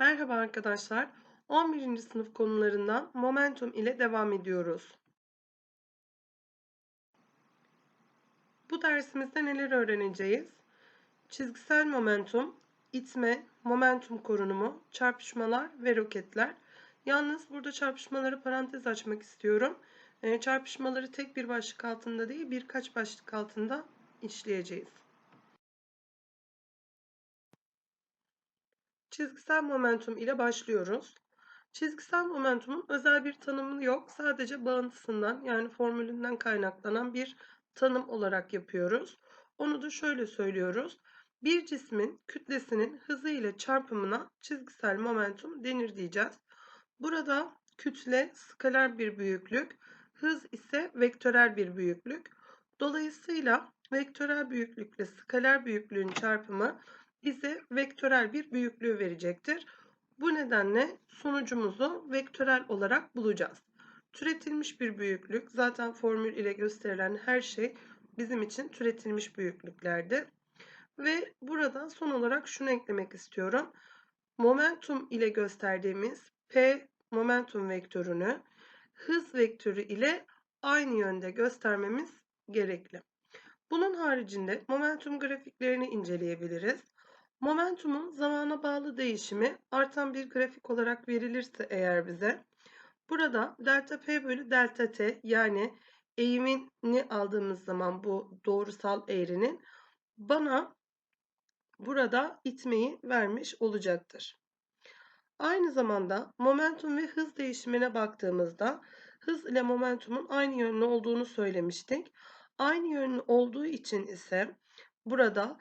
Merhaba arkadaşlar. 11. sınıf konularından momentum ile devam ediyoruz. Bu dersimizde neler öğreneceğiz? Çizgisel momentum, itme, momentum korunumu, çarpışmalar ve roketler. Yalnız burada çarpışmaları parantez açmak istiyorum. Ee, çarpışmaları tek bir başlık altında değil birkaç başlık altında işleyeceğiz. Çizgisel momentum ile başlıyoruz. Çizgisel momentumun özel bir tanımı yok. Sadece bağıntısından yani formülünden kaynaklanan bir tanım olarak yapıyoruz. Onu da şöyle söylüyoruz. Bir cismin kütlesinin hızı ile çarpımına çizgisel momentum denir diyeceğiz. Burada kütle skaler bir büyüklük, hız ise vektörel bir büyüklük. Dolayısıyla vektörel büyüklükle skaler büyüklüğün çarpımı bize vektörel bir büyüklüğü verecektir. Bu nedenle sonucumuzu vektörel olarak bulacağız. Türetilmiş bir büyüklük zaten formül ile gösterilen her şey bizim için türetilmiş büyüklüklerdi. Ve burada son olarak şunu eklemek istiyorum. Momentum ile gösterdiğimiz P momentum vektörünü hız vektörü ile aynı yönde göstermemiz gerekli. Bunun haricinde momentum grafiklerini inceleyebiliriz. Momentumun zamana bağlı değişimi artan bir grafik olarak verilirse eğer bize burada delta p bölü delta t yani eğimini aldığımız zaman bu doğrusal eğrinin bana burada itmeyi vermiş olacaktır. Aynı zamanda momentum ve hız değişimine baktığımızda hız ile momentumun aynı yönlü olduğunu söylemiştik. Aynı yönlü olduğu için ise burada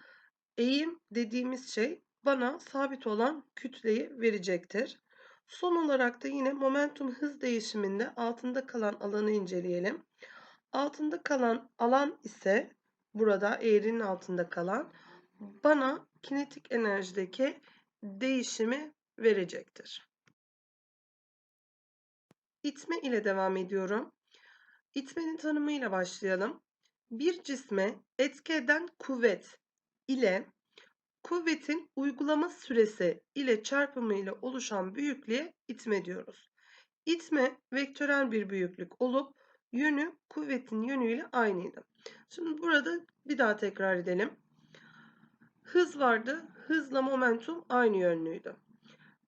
eğim dediğimiz şey bana sabit olan kütleyi verecektir. Son olarak da yine momentum hız değişiminde altında kalan alanı inceleyelim. Altında kalan alan ise burada eğrinin altında kalan bana kinetik enerjideki değişimi verecektir. İtme ile devam ediyorum. İtmenin tanımıyla başlayalım. Bir cisme etki eden kuvvet ile kuvvetin uygulama süresi ile çarpımı ile oluşan büyüklüğe itme diyoruz. İtme vektörel bir büyüklük olup yönü kuvvetin yönüyle aynıydı. Şimdi burada bir daha tekrar edelim. Hız vardı. Hızla momentum aynı yönlüydü.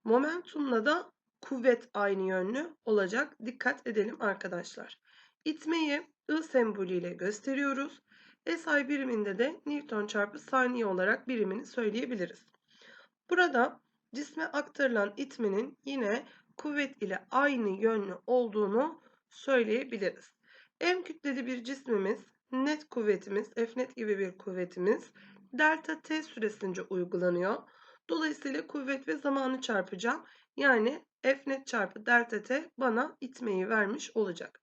Momentumla da kuvvet aynı yönlü olacak. Dikkat edelim arkadaşlar. İtmeyi I sembolüyle gösteriyoruz. SI biriminde de Newton çarpı saniye olarak birimini söyleyebiliriz. Burada cisme aktarılan itmenin yine kuvvet ile aynı yönlü olduğunu söyleyebiliriz. M kütleli bir cismimiz, net kuvvetimiz, F net gibi bir kuvvetimiz delta t süresince uygulanıyor. Dolayısıyla kuvvet ve zamanı çarpacağım. Yani F net çarpı delta t bana itmeyi vermiş olacak.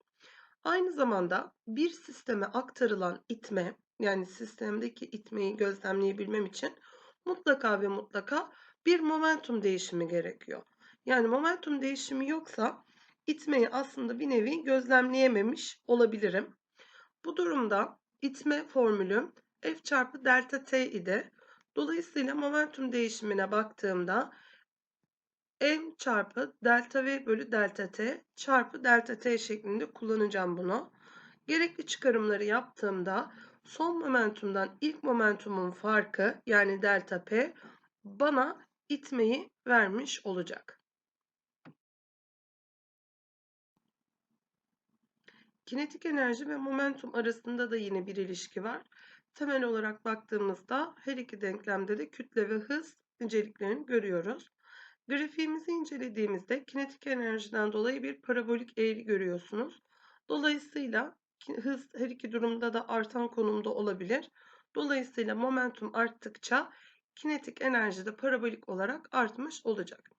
Aynı zamanda bir sisteme aktarılan itme yani sistemdeki itmeyi gözlemleyebilmem için mutlaka ve mutlaka bir momentum değişimi gerekiyor. Yani momentum değişimi yoksa itmeyi aslında bir nevi gözlemleyememiş olabilirim. Bu durumda itme formülüm F çarpı delta T idi. Dolayısıyla momentum değişimine baktığımda m çarpı delta v bölü delta t çarpı delta t şeklinde kullanacağım bunu. Gerekli çıkarımları yaptığımda son momentumdan ilk momentumun farkı yani delta p bana itmeyi vermiş olacak. Kinetik enerji ve momentum arasında da yine bir ilişki var. Temel olarak baktığımızda her iki denklemde de kütle ve hız niceliklerini görüyoruz. Grafiğimizi incelediğimizde kinetik enerjiden dolayı bir parabolik eğri görüyorsunuz. Dolayısıyla hız her iki durumda da artan konumda olabilir. Dolayısıyla momentum arttıkça kinetik enerji de parabolik olarak artmış olacak.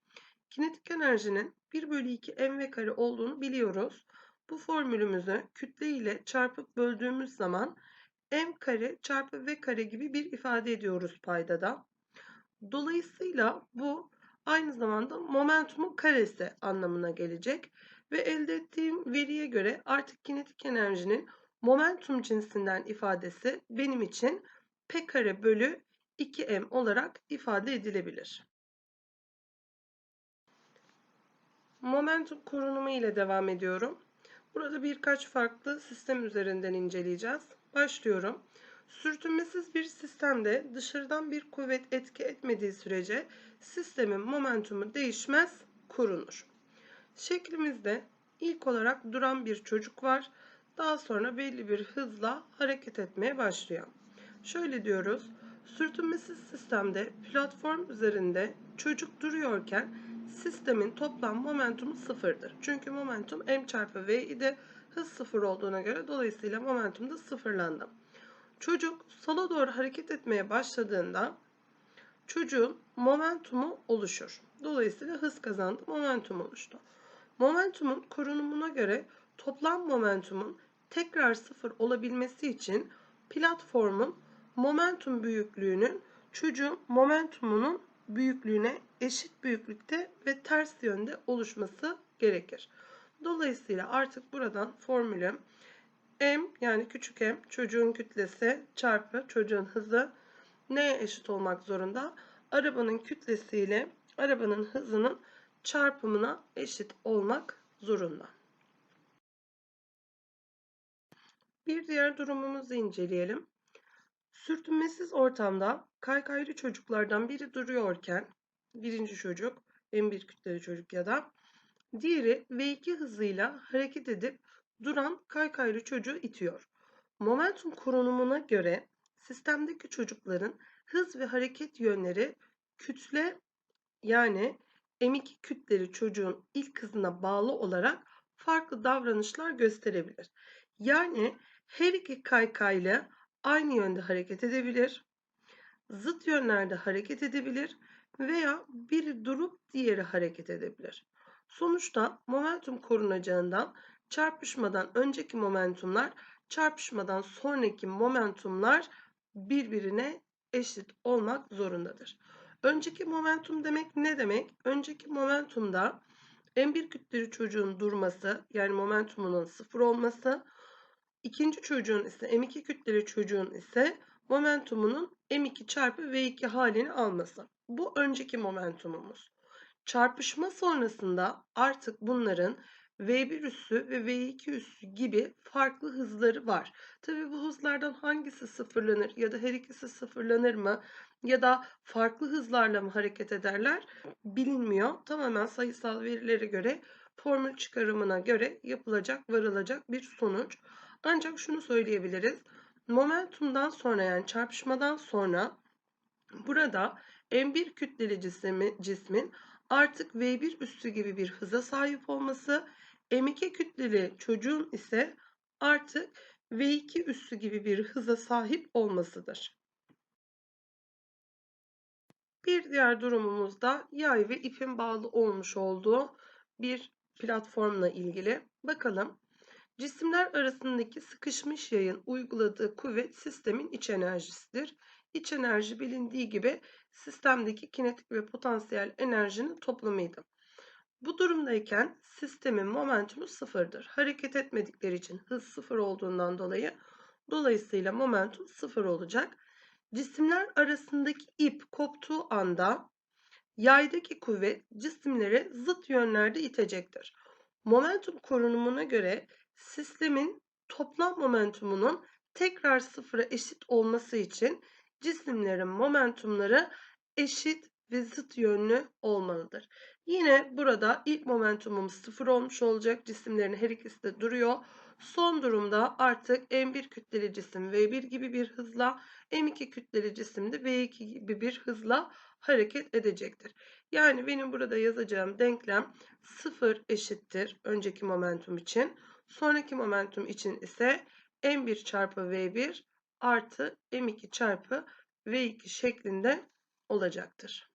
Kinetik enerjinin 1 bölü 2 mv kare olduğunu biliyoruz. Bu formülümüzü kütle ile çarpıp böldüğümüz zaman m kare çarpı v kare gibi bir ifade ediyoruz paydada. Dolayısıyla bu aynı zamanda momentumun karesi anlamına gelecek. Ve elde ettiğim veriye göre artık kinetik enerjinin momentum cinsinden ifadesi benim için P kare bölü 2M olarak ifade edilebilir. momentum korunumu ile devam ediyorum. Burada birkaç farklı sistem üzerinden inceleyeceğiz. Başlıyorum. Sürtünmesiz bir sistemde dışarıdan bir kuvvet etki etmediği sürece sistemin momentumu değişmez, korunur. Şeklimizde ilk olarak duran bir çocuk var. Daha sonra belli bir hızla hareket etmeye başlıyor. Şöyle diyoruz. Sürtünmesiz sistemde platform üzerinde çocuk duruyorken sistemin toplam momentumu sıfırdır. Çünkü momentum m çarpı v idi. Hız sıfır olduğuna göre dolayısıyla momentum da sıfırlandı. Çocuk sola doğru hareket etmeye başladığında çocuğun momentumu oluşur. Dolayısıyla hız kazandı, momentum oluştu. Momentumun korunumuna göre toplam momentumun tekrar sıfır olabilmesi için platformun momentum büyüklüğünün çocuğun momentumunun büyüklüğüne eşit büyüklükte ve ters yönde oluşması gerekir. Dolayısıyla artık buradan formülüm m yani küçük m çocuğun kütlesi çarpı çocuğun hızı neye eşit olmak zorunda? Arabanın kütlesiyle arabanın hızının çarpımına eşit olmak zorunda. Bir diğer durumumuzu inceleyelim. Sürtünmesiz ortamda kaykaylı çocuklardan biri duruyorken, birinci çocuk, en bir kütleli çocuk ya da diğeri V2 hızıyla hareket edip duran kaykaylı çocuğu itiyor. Momentum korunumuna göre sistemdeki çocukların hız ve hareket yönleri kütle yani M2 kütleli çocuğun ilk hızına bağlı olarak farklı davranışlar gösterebilir. Yani her iki kaykaylı aynı yönde hareket edebilir, zıt yönlerde hareket edebilir veya biri durup diğeri hareket edebilir. Sonuçta momentum korunacağından çarpışmadan önceki momentumlar çarpışmadan sonraki momentumlar birbirine eşit olmak zorundadır. Önceki momentum demek ne demek? Önceki momentumda M1 kütleli çocuğun durması yani momentumunun sıfır olması İkinci çocuğun ise M2 kütleli çocuğun ise momentumunun M2 çarpı V2 halini alması. Bu önceki momentumumuz. Çarpışma sonrasında artık bunların V1 üssü ve V2 üssü gibi farklı hızları var. Tabi bu hızlardan hangisi sıfırlanır ya da her ikisi sıfırlanır mı ya da farklı hızlarla mı hareket ederler bilinmiyor. Tamamen sayısal verilere göre formül çıkarımına göre yapılacak varılacak bir sonuç. Ancak şunu söyleyebiliriz. Momentumdan sonra yani çarpışmadan sonra burada M1 kütleli cismi, cismin artık V1 üstü gibi bir hıza sahip olması, M2 kütleli çocuğun ise artık V2 üstü gibi bir hıza sahip olmasıdır. Bir diğer durumumuz da yay ve ipin bağlı olmuş olduğu bir platformla ilgili. Bakalım. Cisimler arasındaki sıkışmış yayın uyguladığı kuvvet sistemin iç enerjisidir. İç enerji bilindiği gibi sistemdeki kinetik ve potansiyel enerjinin toplamıydı. Bu durumdayken sistemin momentumu sıfırdır. Hareket etmedikleri için hız sıfır olduğundan dolayı dolayısıyla momentum sıfır olacak. Cisimler arasındaki ip koptuğu anda yaydaki kuvvet cisimleri zıt yönlerde itecektir. Momentum korunumuna göre sistemin toplam momentumunun tekrar sıfıra eşit olması için cisimlerin momentumları eşit ve zıt yönlü olmalıdır. Yine burada ilk momentumumuz sıfır olmuş olacak. Cisimlerin her ikisi de duruyor. Son durumda artık M1 kütleli cisim V1 gibi bir hızla, M2 kütleli cisim de V2 gibi bir hızla hareket edecektir. Yani benim burada yazacağım denklem 0 eşittir önceki momentum için. Sonraki momentum için ise M1 çarpı V1 artı M2 çarpı V2 şeklinde olacaktır.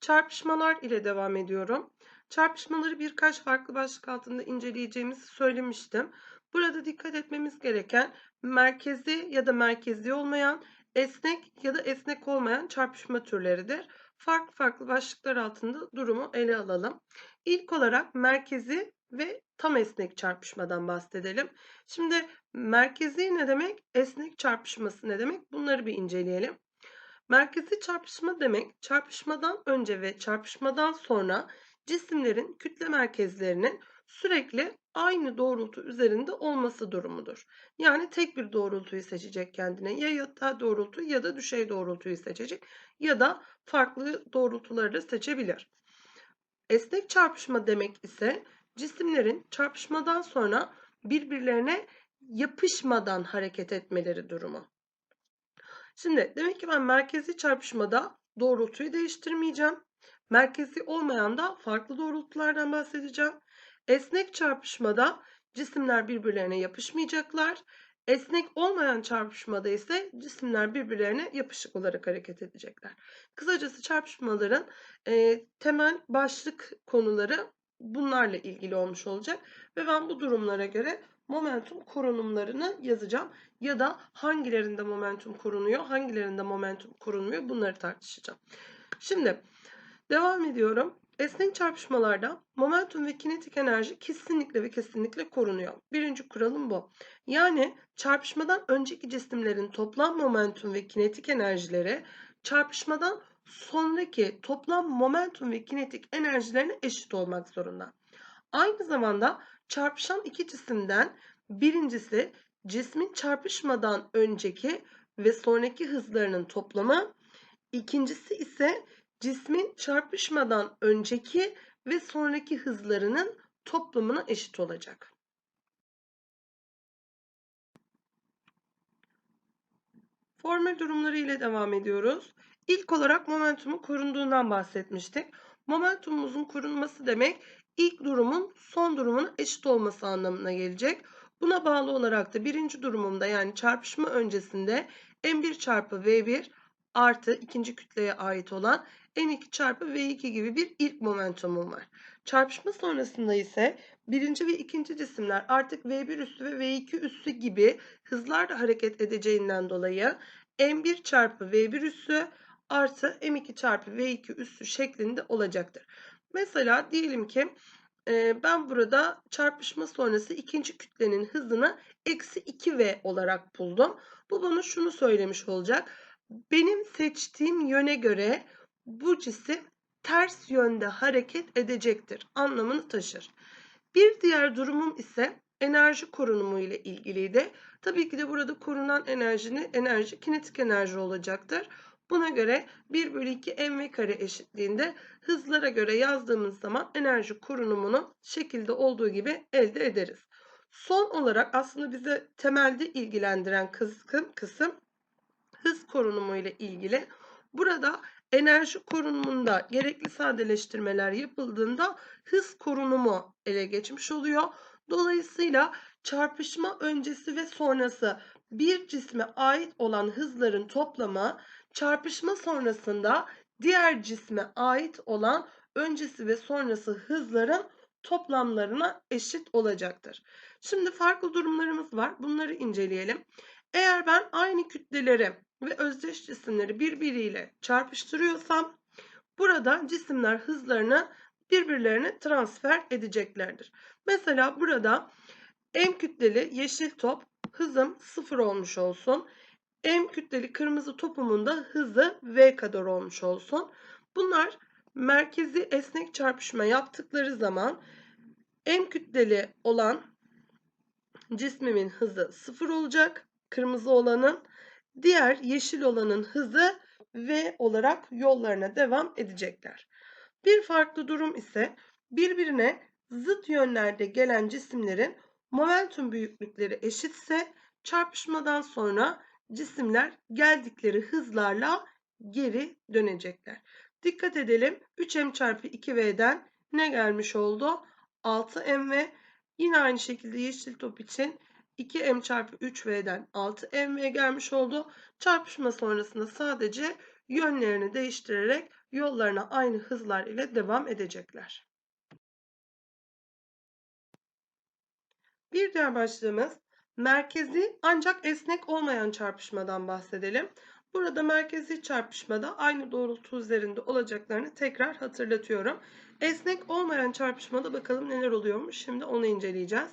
Çarpışmalar ile devam ediyorum. Çarpışmaları birkaç farklı başlık altında inceleyeceğimizi söylemiştim. Burada dikkat etmemiz gereken merkezi ya da merkezi olmayan, esnek ya da esnek olmayan çarpışma türleridir. Farklı farklı başlıklar altında durumu ele alalım. İlk olarak merkezi ve tam esnek çarpışmadan bahsedelim. Şimdi merkezi ne demek? Esnek çarpışması ne demek? Bunları bir inceleyelim. Merkezi çarpışma demek çarpışmadan önce ve çarpışmadan sonra cisimlerin kütle merkezlerinin sürekli aynı doğrultu üzerinde olması durumudur. Yani tek bir doğrultuyu seçecek kendine. Ya yatay doğrultu ya da düşey doğrultuyu seçecek ya da farklı doğrultuları da seçebilir. Esnek çarpışma demek ise cisimlerin çarpışmadan sonra birbirlerine yapışmadan hareket etmeleri durumu. Şimdi demek ki ben merkezi çarpışmada doğrultuyu değiştirmeyeceğim. Merkezi olmayan da farklı doğrultulardan bahsedeceğim. Esnek çarpışmada cisimler birbirlerine yapışmayacaklar. Esnek olmayan çarpışmada ise cisimler birbirlerine yapışık olarak hareket edecekler. Kısacası çarpışmaların e, temel başlık konuları bunlarla ilgili olmuş olacak. Ve ben bu durumlara göre momentum korunumlarını yazacağım. Ya da hangilerinde momentum korunuyor, hangilerinde momentum korunmuyor bunları tartışacağım. Şimdi devam ediyorum. Esnek çarpışmalarda momentum ve kinetik enerji kesinlikle ve kesinlikle korunuyor. Birinci kuralım bu. Yani çarpışmadan önceki cisimlerin toplam momentum ve kinetik enerjileri çarpışmadan sonraki toplam momentum ve kinetik enerjilerine eşit olmak zorunda. Aynı zamanda çarpışan iki cisimden birincisi cismin çarpışmadan önceki ve sonraki hızlarının toplamı, ikincisi ise cismin çarpışmadan önceki ve sonraki hızlarının toplamına eşit olacak. Formül durumları ile devam ediyoruz. İlk olarak momentumun korunduğundan bahsetmiştik. Momentumumuzun korunması demek ilk durumun son durumuna eşit olması anlamına gelecek. Buna bağlı olarak da birinci durumumda yani çarpışma öncesinde M1 çarpı V1 artı ikinci kütleye ait olan N2 çarpı V2 gibi bir ilk momentumum var. Çarpışma sonrasında ise birinci ve ikinci cisimler artık V1 üssü ve V2 üssü gibi hızlarla hareket edeceğinden dolayı M1 çarpı V1 üssü artı M2 çarpı V2 üssü şeklinde olacaktır. Mesela diyelim ki ben burada çarpışma sonrası ikinci kütlenin hızını eksi 2V olarak buldum. Bu bana şunu söylemiş olacak. Benim seçtiğim yöne göre bu cisim ters yönde hareket edecektir anlamını taşır. Bir diğer durumum ise enerji korunumu ile ilgiliydi. Tabii ki de burada korunan enerjinin enerji kinetik enerji olacaktır. Buna göre 1 bölü 2 mv kare eşitliğinde hızlara göre yazdığımız zaman enerji korunumunu şekilde olduğu gibi elde ederiz. Son olarak aslında bize temelde ilgilendiren kısım, kısım hız korunumu ile ilgili. Burada enerji korunumunda gerekli sadeleştirmeler yapıldığında hız korunumu ele geçmiş oluyor. Dolayısıyla çarpışma öncesi ve sonrası bir cisme ait olan hızların toplamı çarpışma sonrasında diğer cisme ait olan öncesi ve sonrası hızların toplamlarına eşit olacaktır. Şimdi farklı durumlarımız var. Bunları inceleyelim. Eğer ben aynı kütleleri ve özdeş cisimleri birbiriyle çarpıştırıyorsam burada cisimler hızlarını birbirlerine transfer edeceklerdir. Mesela burada M kütleli yeşil top hızım 0 olmuş olsun. M kütleli kırmızı topumun da hızı V kadar olmuş olsun. Bunlar merkezi esnek çarpışma yaptıkları zaman M kütleli olan cismimin hızı 0 olacak. Kırmızı olanın. Diğer yeşil olanın hızı V olarak yollarına devam edecekler. Bir farklı durum ise birbirine zıt yönlerde gelen cisimlerin momentum büyüklükleri eşitse çarpışmadan sonra cisimler geldikleri hızlarla geri dönecekler. Dikkat edelim 3m çarpı 2v'den ne gelmiş oldu? 6mv. Yine aynı şekilde yeşil top için 2m çarpı 3v'den 6mv gelmiş oldu. Çarpışma sonrasında sadece yönlerini değiştirerek yollarına aynı hızlar ile devam edecekler. Bir diğer başlığımız merkezi ancak esnek olmayan çarpışmadan bahsedelim. Burada merkezi çarpışmada aynı doğrultu üzerinde olacaklarını tekrar hatırlatıyorum. Esnek olmayan çarpışmada bakalım neler oluyormuş. Şimdi onu inceleyeceğiz.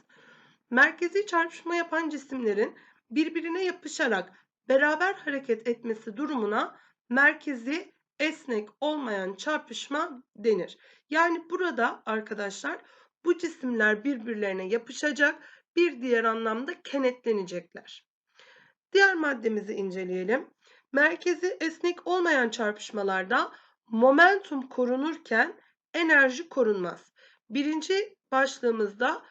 Merkezi çarpışma yapan cisimlerin birbirine yapışarak beraber hareket etmesi durumuna merkezi esnek olmayan çarpışma denir. Yani burada arkadaşlar bu cisimler birbirlerine yapışacak, bir diğer anlamda kenetlenecekler. Diğer maddemizi inceleyelim. Merkezi esnek olmayan çarpışmalarda momentum korunurken enerji korunmaz. Birinci başlığımızda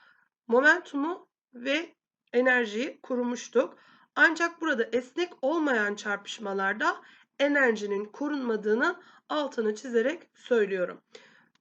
momentumu ve enerjiyi korumuştuk. Ancak burada esnek olmayan çarpışmalarda enerjinin korunmadığını altını çizerek söylüyorum.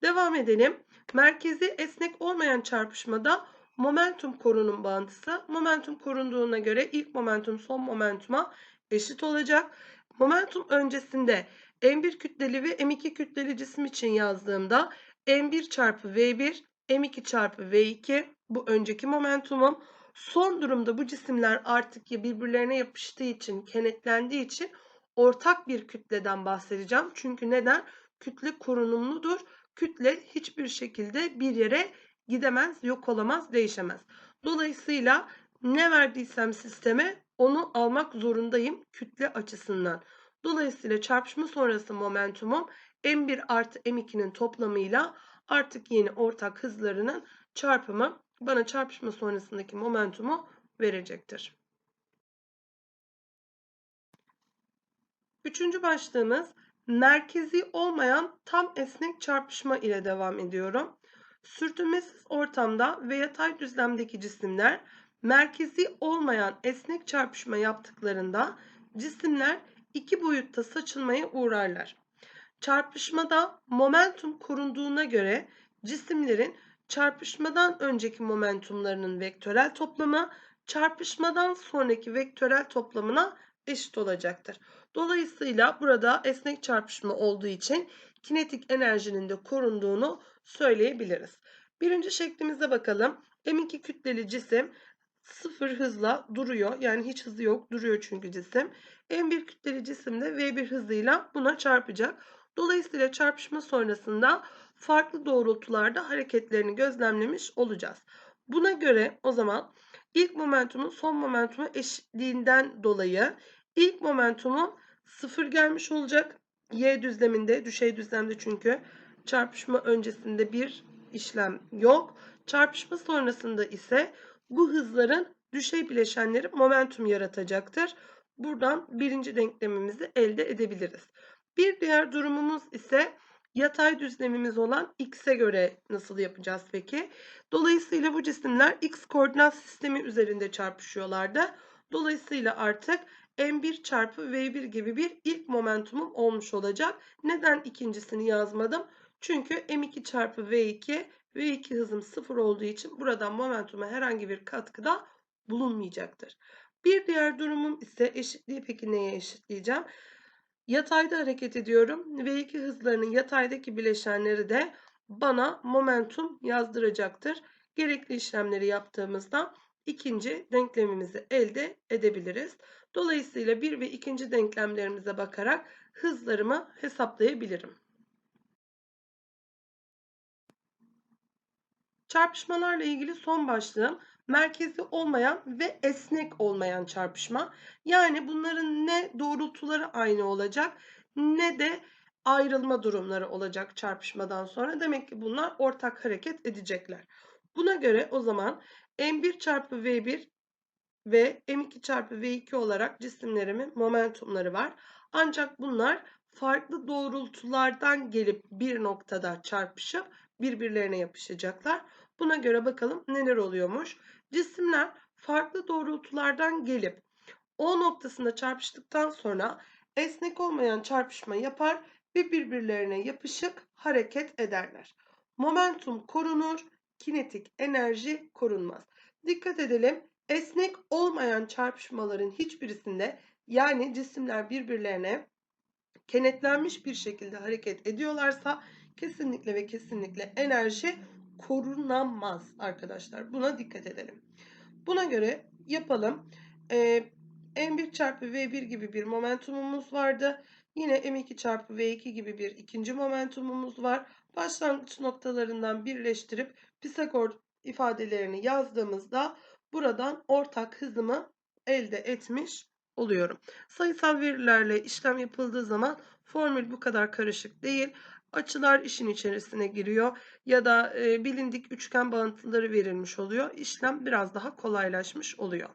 Devam edelim. Merkezi esnek olmayan çarpışmada momentum korunum bağıntısı. Momentum korunduğuna göre ilk momentum son momentuma eşit olacak. Momentum öncesinde M1 kütleli ve M2 kütleli cisim için yazdığımda M1 çarpı V1, M2 çarpı V2 bu önceki momentumum. Son durumda bu cisimler artık birbirlerine yapıştığı için, kenetlendiği için ortak bir kütleden bahsedeceğim. Çünkü neden? Kütle korunumludur. Kütle hiçbir şekilde bir yere gidemez, yok olamaz, değişemez. Dolayısıyla ne verdiysem sisteme onu almak zorundayım kütle açısından. Dolayısıyla çarpışma sonrası momentumum M1 artı M2'nin toplamıyla artık yeni ortak hızlarının çarpımı bana çarpışma sonrasındaki momentumu verecektir. Üçüncü başlığımız merkezi olmayan tam esnek çarpışma ile devam ediyorum. Sürtünmesiz ortamda ve yatay düzlemdeki cisimler merkezi olmayan esnek çarpışma yaptıklarında cisimler iki boyutta saçılmaya uğrarlar. Çarpışmada momentum korunduğuna göre cisimlerin çarpışmadan önceki momentumlarının vektörel toplamı çarpışmadan sonraki vektörel toplamına eşit olacaktır. Dolayısıyla burada esnek çarpışma olduğu için kinetik enerjinin de korunduğunu söyleyebiliriz. Birinci şeklimize bakalım. M2 kütleli cisim sıfır hızla duruyor. Yani hiç hızı yok. Duruyor çünkü cisim. M1 kütleli cisim de V1 hızıyla buna çarpacak. Dolayısıyla çarpışma sonrasında farklı doğrultularda hareketlerini gözlemlemiş olacağız. Buna göre o zaman ilk momentumun son momentuma eşitliğinden dolayı ilk momentumu sıfır gelmiş olacak. Y düzleminde, düşey düzlemde çünkü çarpışma öncesinde bir işlem yok. Çarpışma sonrasında ise bu hızların düşey bileşenleri momentum yaratacaktır. Buradan birinci denklemimizi elde edebiliriz. Bir diğer durumumuz ise yatay düzlemimiz olan x'e göre nasıl yapacağız peki? Dolayısıyla bu cisimler x koordinat sistemi üzerinde çarpışıyorlardı. Dolayısıyla artık m1 çarpı v1 gibi bir ilk momentumum olmuş olacak. Neden ikincisini yazmadım? Çünkü m2 çarpı v2 v2 hızım 0 olduğu için buradan momentuma herhangi bir katkıda bulunmayacaktır. Bir diğer durumum ise eşitliği peki neye eşitleyeceğim? Yatayda hareket ediyorum. V2 hızlarının yataydaki bileşenleri de bana momentum yazdıracaktır. Gerekli işlemleri yaptığımızda ikinci denklemimizi elde edebiliriz. Dolayısıyla bir ve ikinci denklemlerimize bakarak hızlarımı hesaplayabilirim. Çarpışmalarla ilgili son başlığım merkezi olmayan ve esnek olmayan çarpışma. Yani bunların ne doğrultuları aynı olacak ne de ayrılma durumları olacak çarpışmadan sonra. Demek ki bunlar ortak hareket edecekler. Buna göre o zaman M1 çarpı V1 ve M2 çarpı V2 olarak cisimlerimin momentumları var. Ancak bunlar farklı doğrultulardan gelip bir noktada çarpışıp birbirlerine yapışacaklar. Buna göre bakalım neler oluyormuş. Cisimler farklı doğrultulardan gelip O noktasında çarpıştıktan sonra esnek olmayan çarpışma yapar ve birbirlerine yapışık hareket ederler. Momentum korunur, kinetik enerji korunmaz. Dikkat edelim. Esnek olmayan çarpışmaların hiçbirisinde yani cisimler birbirlerine kenetlenmiş bir şekilde hareket ediyorlarsa kesinlikle ve kesinlikle enerji korunamaz arkadaşlar. Buna dikkat edelim. Buna göre yapalım. Ee, M1 çarpı V1 gibi bir momentumumuz vardı. Yine M2 çarpı V2 gibi bir ikinci momentumumuz var. Başlangıç noktalarından birleştirip Pisagor ifadelerini yazdığımızda buradan ortak hızımı elde etmiş oluyorum. Sayısal verilerle işlem yapıldığı zaman formül bu kadar karışık değil. Açılar işin içerisine giriyor ya da e, bilindik üçgen bağıntıları verilmiş oluyor. İşlem biraz daha kolaylaşmış oluyor.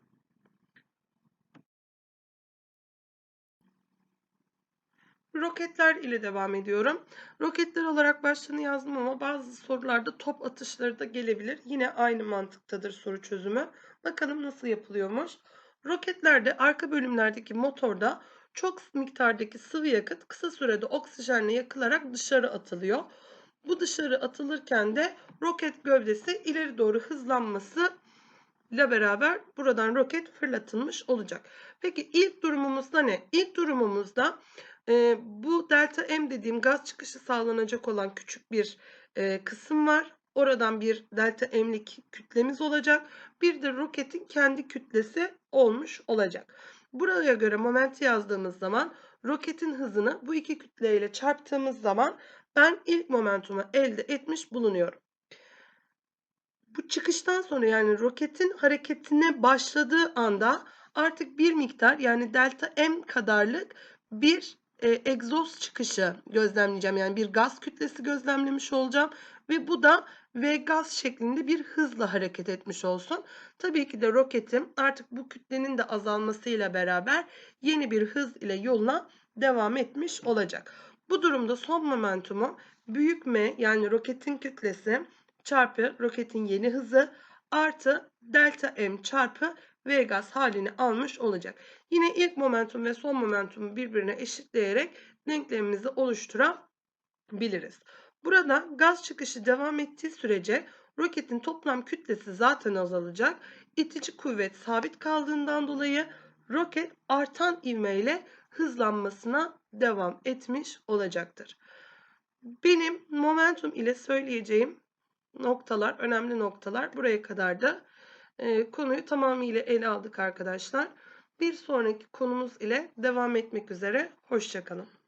Roketler ile devam ediyorum. Roketler olarak başlığını yazdım ama bazı sorularda top atışları da gelebilir. Yine aynı mantıktadır soru çözümü. Bakalım nasıl yapılıyormuş. Roketlerde arka bölümlerdeki motorda çok miktardaki sıvı yakıt kısa sürede oksijenle yakılarak dışarı atılıyor. Bu dışarı atılırken de roket gövdesi ileri doğru hızlanması ile beraber buradan roket fırlatılmış olacak. Peki ilk durumumuzda ne? İlk durumumuzda e, bu delta M dediğim gaz çıkışı sağlanacak olan küçük bir e, kısım var. Oradan bir delta M'lik kütlemiz olacak. Bir de roketin kendi kütlesi olmuş olacak. Buraya göre momenti yazdığımız zaman roketin hızını bu iki kütleyle çarptığımız zaman ben ilk momentumu elde etmiş bulunuyorum. Bu çıkıştan sonra yani roketin hareketine başladığı anda artık bir miktar yani delta M kadarlık bir e, egzoz çıkışı gözlemleyeceğim. Yani bir gaz kütlesi gözlemlemiş olacağım ve bu da V gaz şeklinde bir hızla hareket etmiş olsun. Tabii ki de roketim artık bu kütlenin de azalmasıyla beraber yeni bir hız ile yoluna devam etmiş olacak. Bu durumda son momentumu büyük M yani roketin kütlesi çarpı roketin yeni hızı artı delta M çarpı V gaz halini almış olacak. Yine ilk momentum ve son momentumu birbirine eşitleyerek denklemimizi oluşturabiliriz. Burada gaz çıkışı devam ettiği sürece roketin toplam kütlesi zaten azalacak. İtici kuvvet sabit kaldığından dolayı roket artan ivmeyle hızlanmasına devam etmiş olacaktır. Benim momentum ile söyleyeceğim noktalar, önemli noktalar buraya kadar da e, konuyu tamamıyla ele aldık arkadaşlar. Bir sonraki konumuz ile devam etmek üzere. Hoşçakalın.